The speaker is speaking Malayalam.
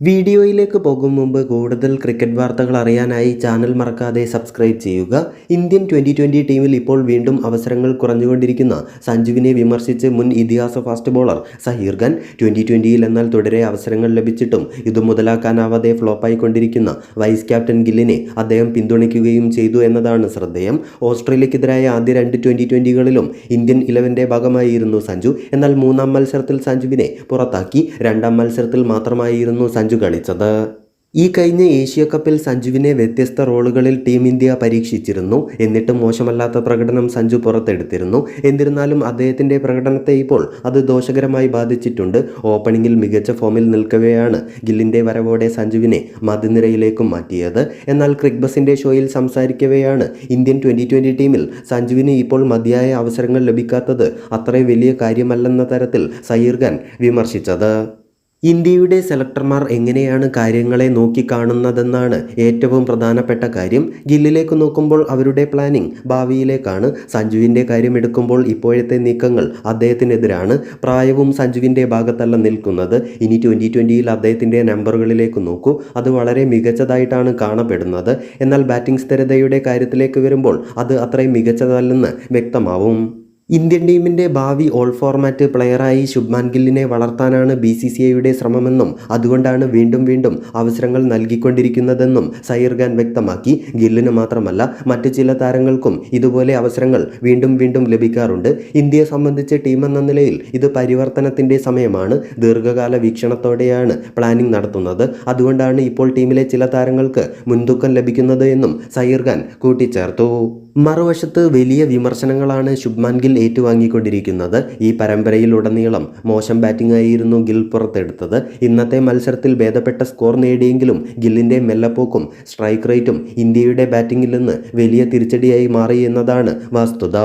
വീഡിയോയിലേക്ക് പോകും മുമ്പ് കൂടുതൽ ക്രിക്കറ്റ് വാർത്തകൾ അറിയാനായി ചാനൽ മറക്കാതെ സബ്സ്ക്രൈബ് ചെയ്യുക. ഇന്ത്യൻ ട്വന്റി ട്വന്റി ടീമിൽ ഇപ്പോൾ വീണ്ടും അവസരങ്ങൾ കുറഞ്ഞുകൊണ്ടിരിക്കുന്ന. സഞ്ജുവിനെ വിമർശിച്ച് മുൻ ഇതിഹാസ fast bowler Zaheer Khan twenty ട്വന്റിയിൽ എന്നാൽ തുടരെ അവസരങ്ങൾ ലഭിച്ചിട്ടും ഇത് മുതലാക്കാനാവാതെ ഫ്ലോപ്പായിക്കൊണ്ടിരിക്കുന്ന. വൈസ് ക്യാപ്റ്റൻ ഗില്ലിനെ അദ്ദേഹം പിന്തുണയ്ക്കുകയും ചെയ്തു എന്നതാണ് ശ്രദ്ധേയം. ഓസ്ട്രേലിയക്കെതിരായ ആദ്യ രണ്ട് ട്വന്റി ട്വന്റികളിലും ഇന്ത്യൻ ഇലവന്റെ ഭാഗമായിരുന്നു സഞ്ജു. എന്നാൽ മൂന്നാം മത്സരത്തിൽ സഞ്ജുവിനെ പുറത്താക്കി. രണ്ടാം മത്സരത്തിൽ മാത്രമായിരുന്നു സഞ്ജു കളിച്ചത്. ഈ കഴിഞ്ഞ ഏഷ്യ കപ്പിൽ സഞ്ജുവിനെ വ്യത്യസ്ത റോളുകളിൽ ടീം ഇന്ത്യ പരീക്ഷിച്ചിരുന്നു. എന്നിട്ടും മോശമല്ലാത്ത പ്രകടനം സഞ്ജു പുറത്തെടുത്തിരുന്നു. എന്നിരുന്നാലും അദ്ദേഹത്തിന്റെ പ്രകടനത്തെ ഇപ്പോൾ അത് ദോഷകരമായി ബാധിച്ചിട്ടുണ്ട്. ഓപ്പണിംഗിൽ മികച്ച ഫോമിൽ നിൽക്കവെയാണ് ഗില്ലിന്റെ വരവോടെ സഞ്ജുവിനെ മധ്യനിരയിലേക്കും മാറ്റിയത്. എന്നാൽ ക്രിക്ബസിന്റെ ഷോയിൽ സംസാരിക്കവെയാണ് ഇന്ത്യൻ ട്വന്റി ട്വന്റി ടീമിൽ സഞ്ജുവിന് ഇപ്പോൾ മതിയായ അവസരങ്ങൾ ലഭിക്കാത്തത് അത്ര വലിയ കാര്യമല്ലെന്ന തരത്തിൽ സയീർ ഖാൻ വിമർശിച്ചത്. ഇന്ത്യയുടെ സെലക്ടർമാർ എങ്ങനെയാണ് കാര്യങ്ങളെ നോക്കിക്കാണുന്നതെന്നാണ് ഏറ്റവും പ്രധാനപ്പെട്ട കാര്യം. ഗില്ലിലേക്ക് നോക്കുമ്പോൾ അവരുടെ പ്ലാനിംഗ് ഭാവിയിലേക്കാണ്. സഞ്ജുവിന്റെ കാര്യം എടുക്കുമ്പോൾ ഇപ്പോഴത്തെ നീക്കങ്ങൾ അദ്ദേഹത്തിനെതിരാണ്. പ്രായവും സഞ്ജുവിന്റെ ഭാഗത്തല്ല നിൽക്കുന്നത്. ഇനി ട്വന്റി ട്വന്റിയിൽ അദ്ദേഹത്തിന്റെ നമ്പറുകളിലേക്ക് നോക്കൂ. അത് വളരെ മികച്ചതായിട്ടാണ് കാണപ്പെടുന്നത്. എന്നാൽ ബാറ്റിംഗ് സ്ഥിരതയുടെ കാര്യത്തിലേക്ക് വരുമ്പോൾ അത് അത്രയും മികച്ചതല്ലെന്ന് വ്യക്തമാവും. ഇന്ത്യൻ ടീമിന്റെ ഭാവി ഓൾ ഫോർമാറ്റ് പ്ലെയറായി ശുഭ്മാൻ ഗില്ലിനെ വളർത്താനാണ് ബി സി സി ഐയുടെ ശ്രമമെന്നും അതുകൊണ്ടാണ് വീണ്ടും വീണ്ടും അവസരങ്ങൾ നൽകിക്കൊണ്ടിരിക്കുന്നതെന്നും സയീർ ഖാൻ വ്യക്തമാക്കി. ഗില്ലിന് മാത്രമല്ല മറ്റ് ചില താരങ്ങൾക്കും ഇതുപോലെ അവസരങ്ങൾ വീണ്ടും വീണ്ടും ലഭിക്കാറുണ്ട്. ഇന്ത്യയെ സംബന്ധിച്ച് ടീം എന്ന നിലയിൽ ഇത് പരിവർത്തനത്തിന്റെ സമയമാണ്. ദീർഘകാല വീക്ഷണത്തോടെയാണ് പ്ലാനിംഗ് നടത്തുന്നത്. അതുകൊണ്ടാണ് ഇപ്പോൾ ടീമിലെ ചില താരങ്ങൾക്ക് മുൻതൂക്കം ലഭിക്കുന്നത് എന്നും സയീർ ഖാൻ കൂട്ടിച്ചേർത്തു. മറുവശത്ത് വലിയ വിമർശനങ്ങളാണ് ശുഭ്മാൻ ഗിൽ ഏറ്റുവാങ്ങിക്കൊണ്ടിരിക്കുന്നത്. ഈ പരമ്പരയിലുടനീളം മോശം ബാറ്റിംഗ് ആയിരുന്നു ഗിൽ പുറത്തെടുത്തത്. ഇന്നത്തെ മത്സരത്തിൽ ഭേദപ്പെട്ട സ്കോർ നേടിയെങ്കിലും ഗില്ലിന്റെ മെല്ലപ്പോക്കും സ്ട്രൈക്ക് റേറ്റും ഇന്ത്യയുടെ ബാറ്റിംഗിൽ നിന്ന് വലിയ തിരിച്ചടിയായി മാറി എന്നതാണ് വസ്തുത.